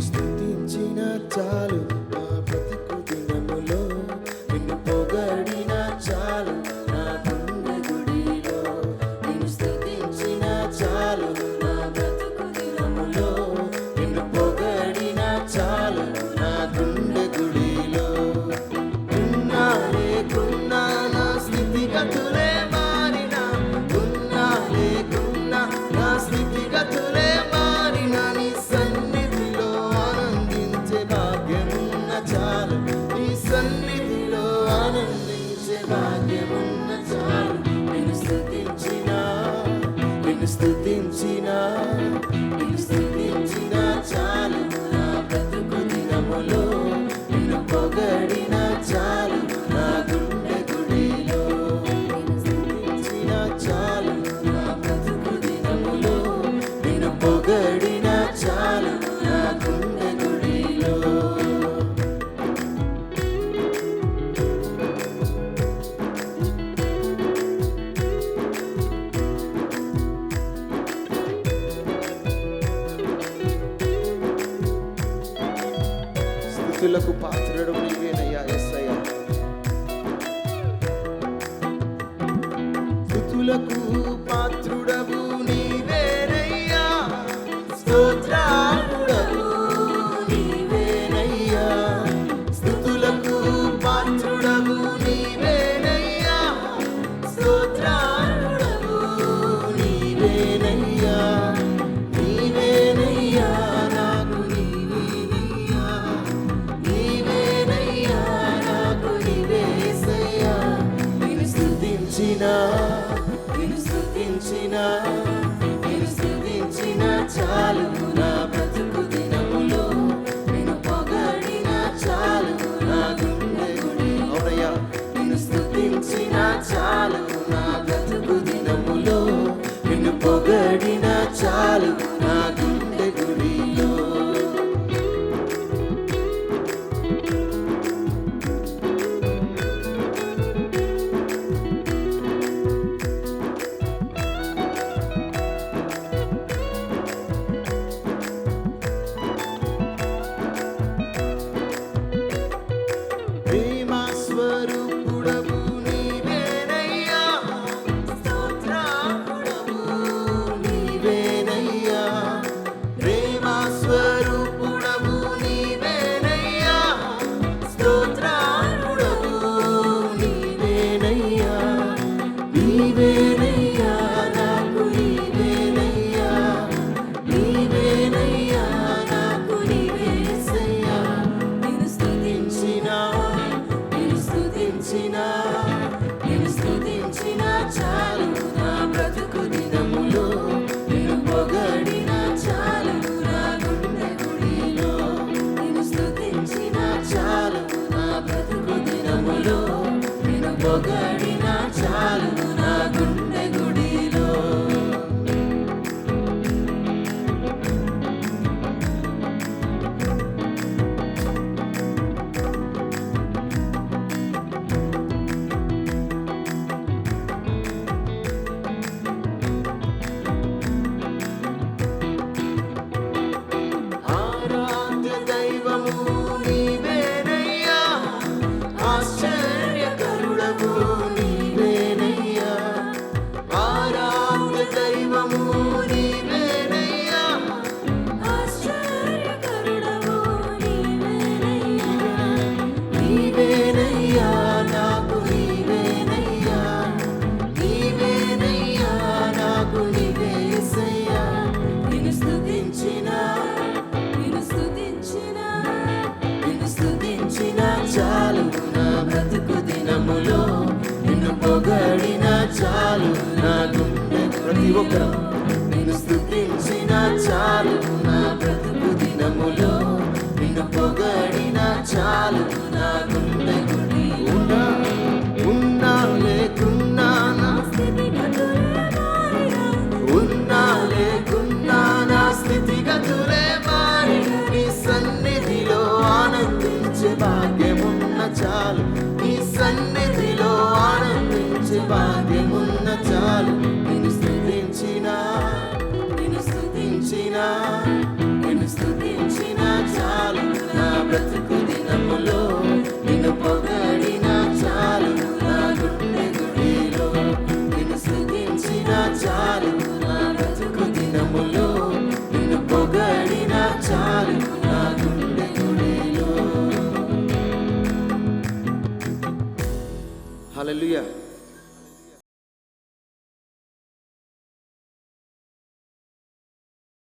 స్థుతించిన చాలు. చాలు. నీ సన్నిధిలో ఆనందించే భాగ్యమున్న చాలు. నేను స్థుతించినా స్థుతులకు పాత్రుడు నీవేనయ్యా ఎస్ఐ స్థుతులకు పొగడిన చాలు. enough. చాలు నా గుండె ప్రతి నిన్ను స్థుతించిన చాలు నా బ్రతుకు దినములో. నిన్ను పొగడిన చాలు నా గుండె సన్నిధిలో చాలు. బ్రతుకు దినములో నిన్ను పొగడిన చాలు నా గుండె గుడిలో నిన్ను సుగించిన చాలు నా బ్రతుకు దినములో నిన్ను పొగడిన చాలు నా గుండె గుడిలో